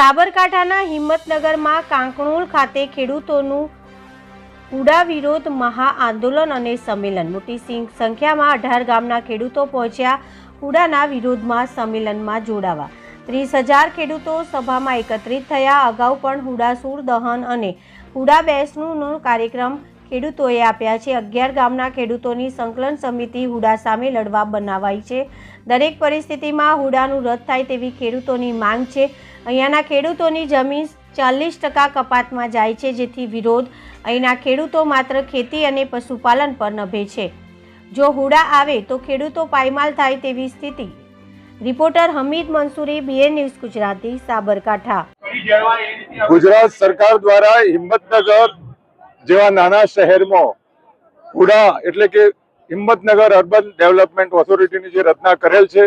સાબરકાંઠાના હિંમતનગરમાં કાંકણુલ ખાતે ખેડૂતોનું હુડા વિરોધ મહાઆંદોલન અને સંમેલન. મોટી સંખ્યામાં અઢાર ગામના ખેડૂતો પહોંચ્યા હુડાના વિરોધમાં સંમેલનમાં જોડાવા. ત્રીસ હજાર ખેડૂતો સભામાં એકત્રિત થયા. અગાઉ પણ હુડાસુર દહન અને હુડા બેસનું કાર્યક્રમ ખેડૂતોએ આપ્યા છે. અગિયાર ગામના ખેડૂતોની સંકલન સમિતિ હુડા સામે લડવા બનાવાઈ છે. દરેક પરિસ્થિતિમાં હુડાનું રદ થાય તેવી ખેડૂતોની માંગ છે. અહીંયાના ખેડૂતોની જમીન ચાલીસ ટકા કપાતમાં જાય છે, જેથી વિરોધ અહીંના ખેડૂતો માત્ર ખેતી અને પશુપાલન પર નભે છે. જો હુડા આવે તો ખેડૂતો પાયમાલ થાય તેવી સ્થિતિ. Reporter Hamid Mansuri BA news Gujarati, Sabarkantha. Gujarat સરકાર દ્વારા હિંમતનગર જેવા નાના શહેરમાં ઉડા એટલે કે હિંમતનગર અર્બન ડેવલપમેન્ટ ઓથોરિટીની જે રચના કરેલ છે,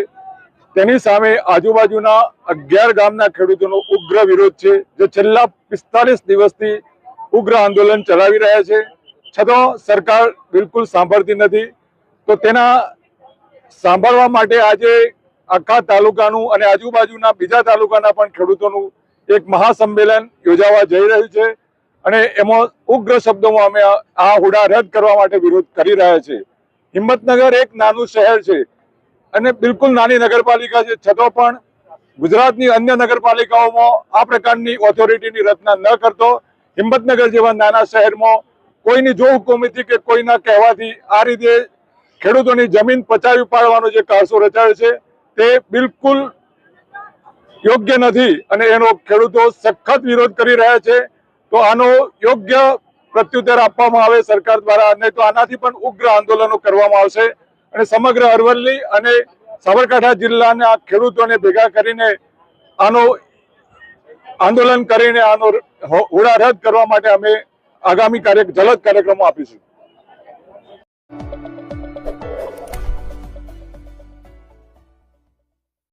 તેની સામે આજુબાજુના અગિયાર ગામના ખેડૂતોનો ઉગ્ર વિરોધ છે, જે છેલ્લા પિસ્તાલીસ દિવસથી ઉગ્ર આંદોલન ચલાવી રહ્યા છે. છતાં સરકાર બિલકુલ સાંભળતી નથી. તો તેના સાંભળવા માટે આજે આખા તાલુકાનું અને આજુબાજુના બીજા તાલુકાના પણ ખેડૂતોનું એક મહાસંમેલન યોજાવા જઈ રહ્યું છે. અને એમાં ઉગ્ર શબ્દોમાં અમે આ- હુડા રદ કરવા માટે વિરોધ કરી રહ્યા છીએ. હિંમતનગર એક નાનું શહેર છે અને બિલકુલ નાની નગરપાલિકા છે. છતાં પણ ગુજરાતની અન્ય નગરપાલિકાઓમાં આ પ્રકારની ઓથોરિટીની રચના ન કરતો, હિંમતનગર જેવા નાના શહેરમાં કોઈની જો હુકુમતી કે કોઈના કહેવાથી આ રીતે ખેડૂતોની જમીન પચાવી પાડવાનો જે કારસો રચાયો છે, તે બિલકુલ યોગ્ય નથી અને એનો ખેડૂતો સખત વિરોધ કરી રહ્યા છે. તો આનો યોગ્ય પ્રત્યુત્તર આપવામાં આવે સરકાર દ્વારા નહીં તો આનાથી પણ ઉગ્ર આંદોલનો કરવામાં આવશે. અને સમગ્ર અરવલ્લી અને સાબરકાંઠા જિલ્લાના ખેડૂતોને ભેગા કરીને આનો આંદોલન કરીને આનો હોડા રદ કરવા માટે અમે આગામી કાર્ય, જલદ કાર્યક્રમો આપીશું.